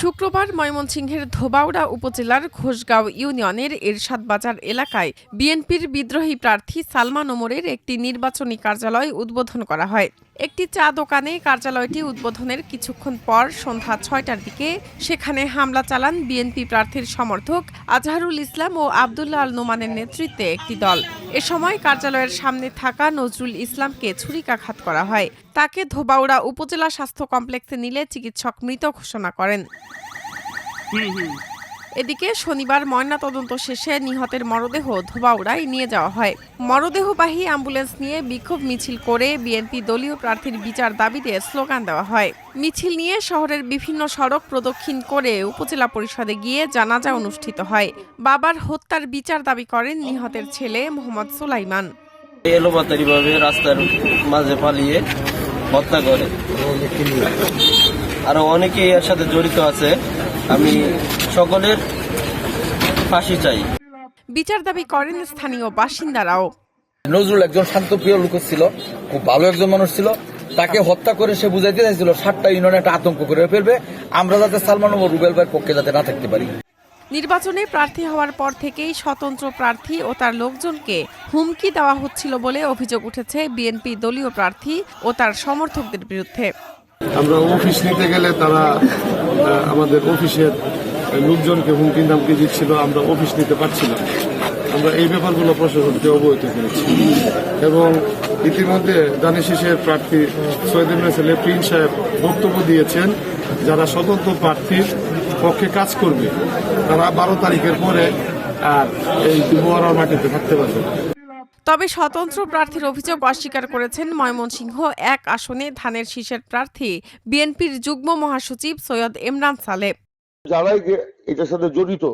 শুক্রবার ময়মনসিংহের ধোবাউড়া উপজেলার ঘোষগাঁও ইউনিয়নের এরশাদ বাজার এলাকায় বিএনপির বিদ্রোহী প্রার্থী সালমান ওমরের একটি নির্বাচনী কার্যালয় উদ্বোধন করা হয়। একটি চা দোকানে কার্যালয়টি উদ্বোধনের কিছুক্ষণ পর সন্ধ্যা ছয়টার দিকে সেখানে হামলা চালান বিএনপি প্রার্থীর সমর্থক আজহারুল ইসলাম ও আবদুল্লাহ আল নোমানের নেতৃত্বে একটি দল। এ সময় কার্যালয়ের সামনে থাকা নজরুল ইসলামকে ছুরিকাঘাত করা হয়। তাকে ধোবাউড়া উপজেলা স্বাস্থ্য কমপ্লেক্সে নিলে চিকিৎসক মৃত ঘোষণা করেন। এদিকে শনিবার ময়নাতদন্ত শেষে নিহতের মরদেহ ধোবাউড়ায় নিয়ে যাওয়া হয়। মরদেহবাহী অ্যাম্বুলেন্স নিয়ে বিক্ষোভ মিছিল করে বিএনপি দলীয় প্রার্থীর বিচার দাবিতে স্লোগান দেওয়া হয়। মিছিল নিয়ে শহরের বিভিন্ন সড়ক প্রদক্ষিণ করে উপজেলা পরিষদে গিয়ে জানাজা অনুষ্ঠিত হয়। বাবার হত্যার বিচার দাবি করেন নিহতের ছেলে মোহাম্মদ সুলাইমান। এলোপাতারি ভাবে রাস্তার মাঝে পালিয়ে হত্যা করে। আরও অনেকেই এর সাথে জড়িত আছে। আমি সকলের ফাঁসি চাই। বিচার দাবি করেন স্থানীয় বাসিন্দারাও। নজরুল একজন শান্তপ্রিয় লোক ছিল খুব ভালো একজন মানুষ ছিল। তাকে হত্যা করে সে বুঝাইতে চাইছিল সাতটা ইউনিয়নে একটা আতঙ্ক করে ফেলবে। আমরা যাতে সালমান ও রুবেল ভাইয়ের পক্ষে যাতে না থাকতে পারি। নির্বাচনে প্রার্থী হওয়ার পর থেকেই স্বতন্ত্র প্রার্থী ও তার লোকজনকে হুমকি দেওয়া হচ্ছিল বলে অভিযোগ উঠেছে বিএনপি দলীয় প্রার্থী ও তার সমর্থকদের বিরুদ্ধে। আমরা অফিস নিতে গেলে তারা আমাদের অফিসের লোকজনকে হুমকি দামকি দিচ্ছিল, আমরা অফিস নিতে পারছিলাম আমরা এই ব্যাপারগুলো প্রশাসনকে অবহিত করেছি এবং ইতিমধ্যে দানের শীষের প্রার্থী সৈয়দ ছেলে প্রিন্স সাহেব বক্তব্য দিয়েছেন, যারা স্বতন্ত্র প্রার্থীর পক্ষে কাজ করবে, তারা বারো তারিখের পরে আর এই দুবরার মাটিতে থাকতে পারবে। তবে স্বতন্ত্র প্রার্থীর অভিযোগ অস্বীকার করেছেন ময়মনসিংহ এক আসনে ধানের শীষের প্রার্থী বিএনপির যুগ্ম মহাসচিব সৈয়দ ইমরান সালেহ যারাই এটার সাথে জড়িত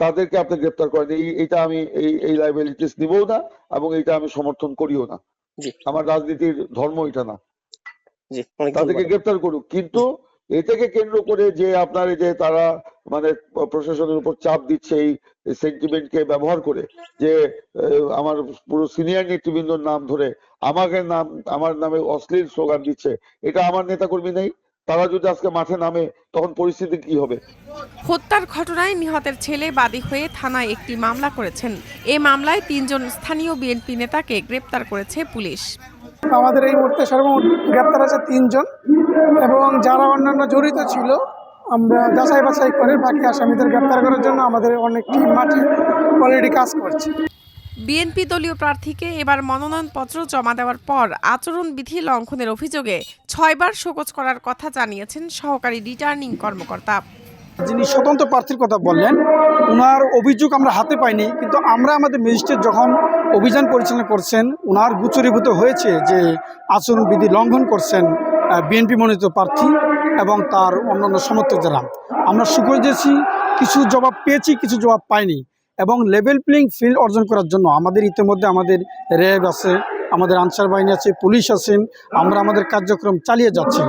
তাদেরকে আপনি গ্রেপ্তার করেন। এই এটা আমি এই এই লাইবিলিটিস নিবও না এবং এটা আমি সমর্থন করিও না। জি। আমার রাজনীতির ধর্ম এটা না। জি তাদেরকে গ্রেপ্তার করুক। কিন্তু এটাকে কেন্দ্র করে যে আপনার যে তারা মানে প্রশাসনের উপর চাপ দিচ্ছে এই সেন্টিমেন্টকে ব্যবহার করে যে আমার পুরো সিনিয়র নেতৃবৃন্দর নাম ধরে আমাকে নাম, আমার নামে অশ্লীল স্লোগান দিচ্ছে। এটা আমার নেতাকর্মী নেই। তারা যদি আজকে মাঠে নামে, তখন পরিস্থিতি কি হবে? হত্যার ঘটনায় নিহতের ছেলে বাদী হয়ে থানায় একটি মামলা করেছেন। এ মামলায় তিনজন স্থানীয় বিএনপি নেতাকে গ্রেপ্তার করেছে পুলিশ। আমাদের এই মুহূর্তে সর্বমোট গ্রেপ্তার আছে তিনজন এবং যারা অন্যান্য জড়িত ছিল, আমরা যাচাই বাছাই করে বাকি আসামিদের গ্রেপ্তার করার জন্য আমাদের অনেক টিম, মাঠে অলরেডি কাজ করছে। বিএনপি দলীয় প্রার্থীকে এবার মনোনয়নপত্র জমা দেওয়ার পর আচরণবিধি লঙ্ঘনের অভিযোগে ছয়বার শোকজ করার কথা জানিয়েছেন সহকারী রিটার্নিং কর্মকর্তা। যিনি স্বতন্ত্র প্রার্থীর কথা বললেন ওনার অভিযোগ আমরা হাতে পাইনি, কিন্তু আমরা আমাদের ম্যাজিস্ট্রেট যখন অভিযান পরিচালনা করছেন ওনার গুচরীভূত হয়েছে যে আচরণবিধি লঙ্ঘন করছেন বিএনপি মনোনীত প্রার্থী এবং তার অন্যান্য সমর্থক যারা। আমরা দিয়েছি কিছু জবাব পেয়েছি, কিছু জবাব পাইনি এবং লেভেল প্লেইং ফিল্ড অর্জন করার জন্য আমাদের ইতিমধ্যে আমাদের র্যাব আছে, আমাদের আনসার বাহিনী আছে, পুলিশ আছেন আমরা আমাদের কার্যক্রম চালিয়ে যাচ্ছি।